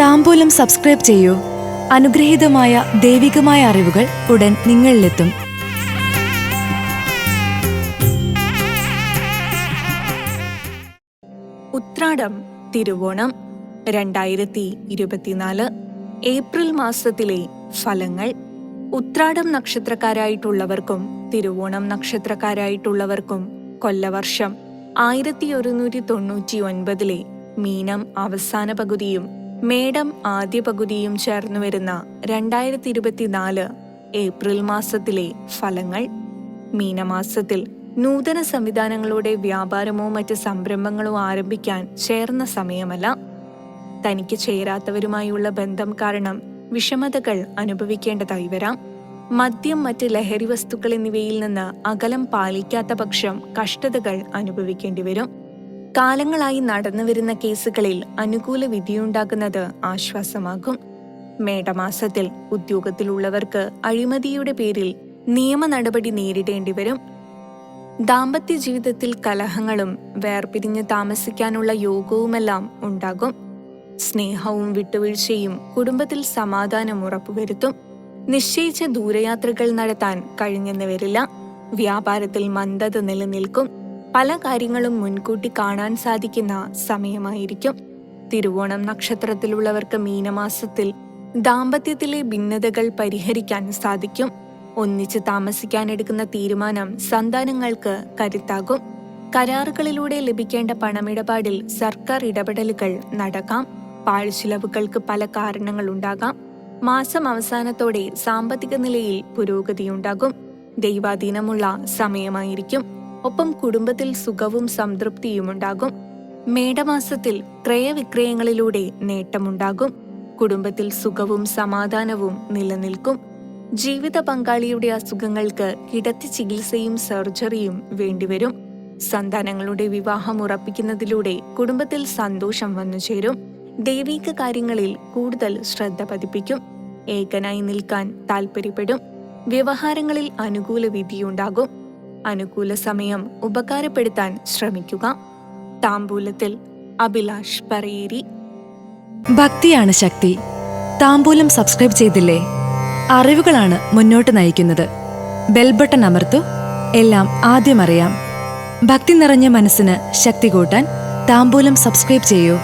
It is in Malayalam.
താമ്പൂലം സബ്സ്ക്രൈബ് ചെയ്യൂ. അനുഗ്രഹീതമായ ദൈവികമായ അറിവുകൾ ഉടൻ നിങ്ങളിലെത്തും. ഉത്രാടം തിരുവോണം രണ്ടായിരത്തി ഇരുപത്തിനാല് ഏപ്രിൽ മാസത്തിലെ ഫലങ്ങൾ. ഉത്രാടം നക്ഷത്രക്കാരായിട്ടുള്ളവർക്കും തിരുവോണം നക്ഷത്രക്കാരായിട്ടുള്ളവർക്കും കൊല്ലവർഷം ആയിരത്തി ഒരുന്നൂറ്റി തൊണ്ണൂറ്റി ഒൻപതിലെ മീനം അവസാന പകുതിയും മേടം ആദ്യ പകുതിയും ചേർന്നു വരുന്ന രണ്ടായിരത്തി ഇരുപത്തിനാല് ഏപ്രിൽ മാസത്തിലെ ഫലങ്ങൾ. മീനമാസത്തിൽ നൂതന സംവിധാനങ്ങളുടെ വ്യാപാരമോ മറ്റ് സംരംഭങ്ങളോ ആരംഭിക്കാൻ ചേർന്ന സമയമല്ല. തനിക്ക് ചേരാത്തവരുമായുള്ള ബന്ധം കാരണം വിഷമതകൾ അനുഭവിക്കേണ്ടതായി വരാം. മദ്യം മറ്റ് ലഹരി വസ്തുക്കൾ എന്നിവയിൽ നിന്ന് അകലം പാലിക്കാത്ത പക്ഷം കഷ്ടതകൾ അനുഭവിക്കേണ്ടി വരും. കാലങ്ങളായി നടന്നുവരുന്ന കേസുകളിൽ അനുകൂല വിധിയുണ്ടാകുന്നത് ആശ്വാസമാകും. മേടമാസത്തിൽ ഉദ്യോഗത്തിലുള്ളവർക്ക് അഴിമതിയുടെ പേരിൽ നിയമ നടപടി നേരിടേണ്ടി വരും. ദാമ്പത്യ ജീവിതത്തിൽ കലഹങ്ങളും വേർപിരിഞ്ഞ് താമസിക്കാനുള്ള യോഗവുമെല്ലാം ഉണ്ടാകും. സ്നേഹവും വിട്ടുവീഴ്ചയും കുടുംബത്തിൽ സമാധാനം ഉറപ്പുവരുത്തും. നിശ്ചയിച്ച ദൂരയാത്രകൾ നടത്താൻ കഴിഞ്ഞെന്ന് വരില്ല വ്യാപാരത്തിൽ മന്ദത നിലനിൽക്കും. പല കാര്യങ്ങളും മുൻകൂട്ടി കാണാൻ സാധിക്കുന്ന സമയമായിരിക്കും. തിരുവോണം നക്ഷത്രത്തിലുള്ളവർക്ക് മീനമാസത്തിൽ ദാമ്പത്യത്തിലെ ഭിന്നതകൾ പരിഹരിക്കാൻ സാധിക്കും. ഒന്നിച്ച് താമസിക്കാനെടുക്കുന്ന തീരുമാനം സന്താനങ്ങൾക്ക് കരുത്താകും. കരാറുകളിലൂടെ ലഭിക്കേണ്ട പണമിടപാടിൽ സർക്കാർ ഇടപെടലുകൾ നടക്കാം. പാഴ്ചിലവുകൾക്ക് പല കാരണങ്ങളുണ്ടാകാം മാസം അവസാനത്തോടെ സാമ്പത്തിക നിലയിൽ പുരോഗതിയുണ്ടാകും. ദൈവാധീനമുള്ള സമയമായിരിക്കും. ഒപ്പം കുടുംബത്തിൽ സുഖവും സംതൃപ്തിയും ഉണ്ടാകും മേടമാസത്തിൽ ക്രയവിക്രയങ്ങളിലൂടെ നേട്ടമുണ്ടാകും. കുടുംബത്തിൽ സുഖവും സമാധാനവും നിലനിൽക്കും. ജീവിത പങ്കാളിയുടെ അസുഖങ്ങൾക്ക് കിടത്തി ചികിത്സയും സർജറിയും വേണ്ടിവരും. സന്താനങ്ങളുടെ വിവാഹം ഉറപ്പിക്കുന്നതിലൂടെ കുടുംബത്തിൽ സന്തോഷം വന്നു ചേരും. ദൈവിക കാര്യങ്ങളിൽ കൂടുതൽ ശ്രദ്ധ പതിപ്പിക്കും. ഏകനായി നിൽക്കാൻ താൽപ്പര്യപ്പെടും വ്യവഹാരങ്ങളിൽ അനുകൂല വിധിയുണ്ടാകും. അനുകൂല സമയം ഉപകാരപ്പെടുത്താൻ ശ്രമിക്കുക. താമ്പൂലത്തിൽ അഭിലാഷ് പറയേരി. ഭക്തിയാണ് ശക്തി. താമ്പൂലം സബ്സ്ക്രൈബ് ചെയ്തില്ലേ? അറിവുകളാണ് മുന്നോട്ട് നയിക്കുന്നത്. ബെൽ ബട്ടൺ അമർത്തു. എല്ലാം ആദ്യം അറിയാം. ഭക്തി നിറഞ്ഞ മനസ്സിന് ശക്തി കൂട്ടാൻ താമ്പൂലം സബ്സ്ക്രൈബ് ചെയ്യൂ.